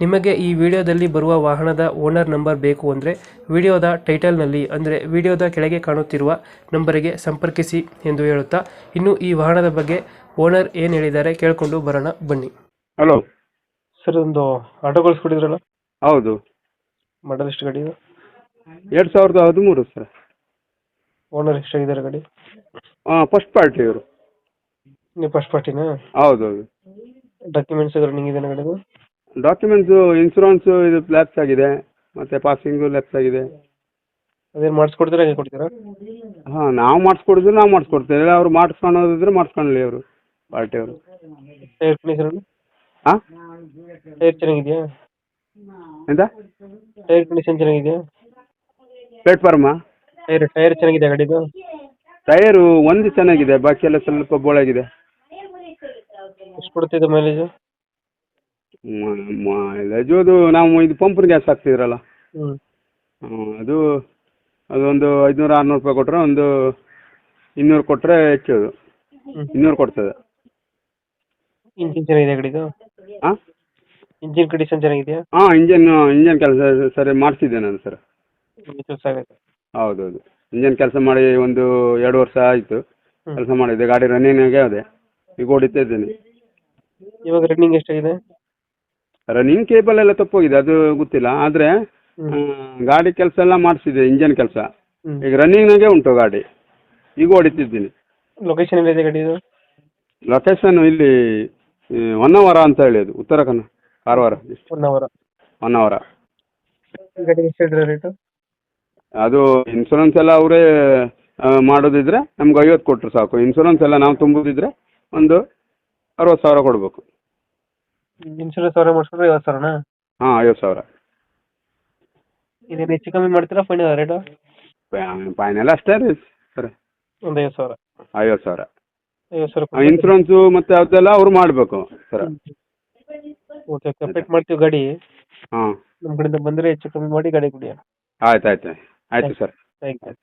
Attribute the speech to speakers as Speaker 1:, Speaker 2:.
Speaker 1: ನಿಮಗೆ ಈ ವಿಡಿಯೋದಲ್ಲಿ ಬರುವ ವಾಹನದ ಓನರ್ ನಂಬರ್ ಬೇಕು ಅಂದರೆ ವಿಡಿಯೋದ ಟೈಟಲ್ನಲ್ಲಿ ಅಂದರೆ ವಿಡಿಯೋದ ಕೆಳಗೆ ಕಾಣುತ್ತಿರುವ ನಂಬರಿಗೆ ಸಂಪರ್ಕಿಸಿ ಎಂದು ಹೇಳುತ್ತಾ ಇನ್ನು ಈ ವಾಹನದ ಬಗ್ಗೆ ಓನರ್ ಏನು ಹೇಳಿದ್ದಾರೆ ಕೇಳಿಕೊಂಡು ಬರೋಣ ಬನ್ನಿ.
Speaker 2: ಹಲೋ.
Speaker 1: ಸರ್ ಒಂದು ಆಟೋ ಕಳಿಸ್ಕೊಟ್ಟಿದ್ರಲ್ಲ?
Speaker 2: ಹೌದು.
Speaker 1: ಮಾಡಲ್ ಎಷ್ಟು ಗಾಡಿ ಇದು?
Speaker 2: ಎರಡು ಸಾವಿರದ ಹದಿಮೂರು ಸರ್.
Speaker 1: ಓನರ್ ಎಷ್ಟಾಗಿದ್ದಾರೆ ಗಾಡಿ?
Speaker 2: ಹಾಂ ಫಸ್ಟ್ ಪಾರ್ಟಿ ಇವರು.
Speaker 1: ನೀವು ಫಸ್ಟ್ ಪಾರ್ಟಿನಾ
Speaker 2: ಹೌದು ಹೌದು.
Speaker 1: ಡಾಕ್ಯುಮೆಂಟ್ಸ್ ರನ್ನಿಂಗ್ ಇದೆ? ಗಾಡಿದು
Speaker 2: ಡಾಕ್ಯುಮೆಂಟ್ಸು ಇನ್ಶೂರೆನ್ಸ್ ಇದು ಲ್ಯಾಪ್ಸ್ ಆಗಿದೆ. ಮತ್ತೆ ಪಾಸಿಂಗು ಲ್ಯಾಪ್ಸ್ ಆಗಿದೆ.
Speaker 1: ಅದೇನು ಮಾಡಿಸ್ಕೊಡ್ತೀರಾ ಹೇಗೆ ಕೊಡ್ತೀರಾ?
Speaker 2: ಹಾಂ ನಾವು ಮಾಡಿಸ್ಕೊಡಿದ್ರೆ ನಾವು ಮಾಡಿಸ್ಕೊಡ್ತೇವೆ. ಇಲ್ಲ ಅವ್ರು ಮಾಡಿಸ್ಕೊಳೋದಿದ್ರೆ ಮಾಡಿಸ್ಕೊಳ್ಳಿ ಅವರು ಪಾರ್ಟಿಯವರು
Speaker 1: ಟೈರ್ ಕಂಡೀಷನ್
Speaker 2: ಹಾಂ?
Speaker 1: ಟೈರ್ ಚೆನ್ನಾಗಿದೆಯಾ
Speaker 2: ಎಂತ?
Speaker 1: ಟೈರ್ ಕಂಡೀಷನ್ ಚೆನ್ನಾಗಿದೆಯಾ?
Speaker 2: ಪ್ಲೇಟ್ಫಾರ್ಮಾ
Speaker 1: ಟೈರ್ ಟೈರ್ ಚೆನ್ನಾಗಿದೆ ಗಾಡಿದು?
Speaker 2: ಟೈರು ಒಂದು ಚೆನ್ನಾಗಿದೆ ಬಾಕಿ ಎಲ್ಲ ಸ್ವಲ್ಪ ಬೋಳಾಗಿದೆ.
Speaker 1: ಎಷ್ಟು ಕೊಡ್ತಿದೆ ಮೈಲೇಜು
Speaker 2: ಮೈಲೇಜು ಅದು ನಾವು ಇದು ಪಂಪ್ನ ಗ್ಯಾಸ್ ಹಾಕ್ತಿದ್ರಲ್ಲ
Speaker 1: ಹ್ಞೂ
Speaker 2: ಅದು ಅದೊಂದು ಐದುನೂರು ಆರುನೂರು ರೂಪಾಯಿ ಕೊಟ್ಟರೆ ಒಂದು ಇನ್ನೂರು ಕೊಟ್ಟರೆ ಹೆಚ್ಚು ಅದು. ಇನ್ನೂರು ಕೊಡ್ತದೆ.
Speaker 1: ಇಂಜಿನ್ ಚೆನ್ನಾಗಿದೆ ಗಾಡಿದು
Speaker 2: ಹಾಂ
Speaker 1: ಇಂಜಿನ್ ಕಂಡೀಷನ್ ಚೆನ್ನಾಗಿದೆಯಾ?
Speaker 2: ಹಾಂ ಇಂಜನ್ ಇಂಜನ್ ಕೆಲಸ ಸರಿ ಮಾಡಿಸಿದ್ದೆ ನಾನು ಸರ್. ಹೌದೌದು. ಇಂಜನ್ ಕೆಲಸ ಮಾಡಿ ಒಂದು ಎರಡು ವರ್ಷ ಆಯಿತು. ಕೆಲಸ ಮಾಡಿದ್ದೆ ಗಾಡಿ ರನ್ನಿಂಗ್ ಅದೇ ಈಗ ಹೊಡಿತಾ ಇದ್ದೇನೆ.
Speaker 1: ಇವಾಗ ರನ್ನಿಂಗ್ ಎಷ್ಟಾಗಿದೆ?
Speaker 2: ರನ್ನಿಂಗ್ ಕೇಬಲ್ ಎಲ್ಲ ತಪ್ಪೋಗಿದೆ ಅದು ಗೊತ್ತಿಲ್ಲ. ಆದ್ರೆ ಗಾಡಿ ಕೆಲಸ ಎಲ್ಲ ಮಾಡಿಸಿದೆ ಇಂಜನ್ ಕೆಲಸ.
Speaker 1: ಈಗ
Speaker 2: ಈಗ ರನ್ನಿಂಗ್ನಾಗೆ ಉಂಟು ಗಾಡಿ. ಈಗ ಹೊಡಿತಿದ್ದೀನಿ
Speaker 1: ಲೊಕೇಶನ್ ಎಲ್ಲಿದೆ
Speaker 2: ಲೊಕೇಶನ್ ಇಲ್ಲಿ ಹೊನ್ನವರ ಅಂತ ಹೇಳಿ ಅದು ಉತ್ತರ ಕನ್ನಡ ಕಾರವಾರ ಹೊನ್ನವರ.
Speaker 1: ಎಷ್ಟು ರೇಟು
Speaker 2: ಅದು ಇನ್ಸೂರೆನ್ಸ್ ಎಲ್ಲ ಅವರೇ ಮಾಡೋದಿದ್ರೆ ನಮ್ಗೆ ಐವತ್ತು ಕೊಟ್ಟರು ಸಾಕು. ಇನ್ಸೂರೆನ್ಸ್ ಎಲ್ಲ ನಾವು ತುಂಬುದಿದ್ರೆ ಒಂದು ಅರವತ್ತು ಸಾವಿರ ಕೊಡಬೇಕು.
Speaker 1: ಇನ್ಶೂರೆನ್ಸ್ ಅವರೇ ಮಾಡಿಸ್ಕೊಂಡ್ರೆ ಐವತ್ತು ಸಾವಿರನಾ?
Speaker 2: ಹಾಂ ಐವತ್ತು ಸಾವಿರ.
Speaker 1: ಇದೇನು ಹೆಚ್ಚು ಕಮ್ಮಿ ಮಾಡ್ತೀರಾ ಫೈನಲ್ ರೇಟ್
Speaker 2: ಫೈನಲ್ ಅಷ್ಟೇ ರೀ ಸರ್.
Speaker 1: ಒಂದು ಐವತ್ತು ಸಾವಿರ.
Speaker 2: ಐವತ್ತು ಸಾವಿರ.
Speaker 1: ಐವತ್ತು ಸಾವಿರ
Speaker 2: ಇನ್ಸೂರೆನ್ಸು ಮತ್ತು ಅದೆಲ್ಲ ಅವ್ರು ಮಾಡಬೇಕು ಸರ್.
Speaker 1: ಓಕೆ ಕಂಪ್ಲೀಟ್ ಮಾಡ್ತೀವಿ ಗಾಡಿ.
Speaker 2: ಹಾಂ.
Speaker 1: ನಮ್ಮ ಕಡೆಯಿಂದ ಬಂದರೆ ಹೆಚ್ಚು ಕಮ್ಮಿ ಮಾಡಿ ಗಾಡಿ ಕೊಡಿ
Speaker 2: ಆಯ್ತು ಆಯ್ತು ಆಯಿತು. ಸರ್.
Speaker 1: Thank you